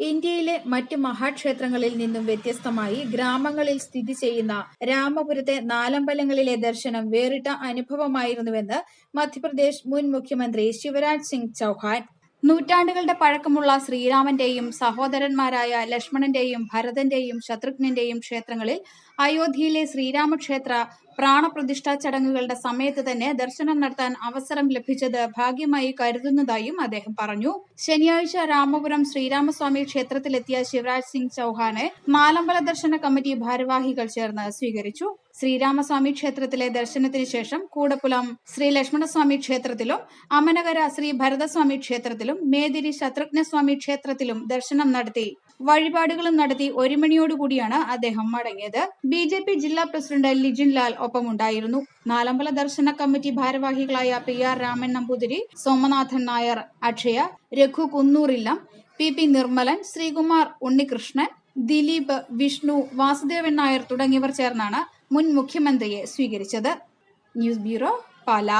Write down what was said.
ഇന്ത്യയിലെ മറ്റ് മഹാക്ഷേത്രങ്ങളിൽ നിന്നും വ്യത്യസ്തമായി ഗ്രാമങ്ങളിൽ സ്ഥിതി ചെയ്യുന്ന രാമപുരത്തെ നാലമ്പലങ്ങളിലെ ദർശനം വേറിട്ട അനുഭവമായിരുന്നുവെന്ന് മധ്യപ്രദേശ് മുൻ മുഖ്യമന്ത്രി ശിവരാജ് സിംഗ് ചൌഹാൻ. നൂറ്റാണ്ടുകളുടെ പഴക്കമുള്ള ശ്രീരാമന്റെയും സഹോദരന്മാരായ ലക്ഷ്മണന്റെയും ഭരതന്റെയും ശത്രുഘ്നന്റെയും ക്ഷേത്രങ്ങളിൽ അയോധ്യയിലെ ശ്രീരാമക്ഷേത്ര പ്രാണപ്രതിഷ്ഠാ ചടങ്ങുകളുടെ സമയത്ത് തന്നെ ദർശനം നടത്താൻ അവസരം ലഭിച്ചത് ഭാഗ്യമായി കരുതുന്നതായും അദ്ദേഹം പറഞ്ഞു. ശനിയാഴ്ച രാമപുരം ശ്രീരാമസ്വാമി ക്ഷേത്രത്തിലെത്തിയ ശിവരാജ് സിംഗ് ചൌഹാനെ നാലമ്പല ദർശന കമ്മിറ്റി ഭാരവാഹികൾ ചേർന്ന് സ്വീകരിച്ചു. ശ്രീരാമസ്വാമി ക്ഷേത്രത്തിലെ ദർശനത്തിന് ശേഷം കൂടപ്പുലം ശ്രീ ലക്ഷ്മണസ്വാമി ക്ഷേത്രത്തിലും അമനകര ശ്രീ ഭരതസ്വാമി ക്ഷേത്രത്തിലും മേദിരി ശത്രുഘ്നസ്വാമി ക്ഷേത്രത്തിലും ദർശനം നടത്തി. വഴിപാടുകളും നടത്തി ഒരു മണിയോടുകൂടിയാണ് അദ്ദേഹം മടങ്ങിയത്. ബി ജില്ലാ പ്രസിഡന്റ് ലിജിൻ ലാൽ ഒപ്പമുണ്ടായിരുന്നു. നാലമ്പല ദർശന കമ്മിറ്റി ഭാരവാഹികളായ P R Raman Namboothiri Somanathan Nair Akshaya Raghu Kunnurillam P P Nirmalan Sreekumar Unnikrishnan Dileep Vishnu Vasudevan Nair തുടങ്ങിയവർ ചേർന്നാണ് മുൻ മുഖ്യമന്ത്രിയെ സ്വീകരിച്ചത്. News bureau Pala.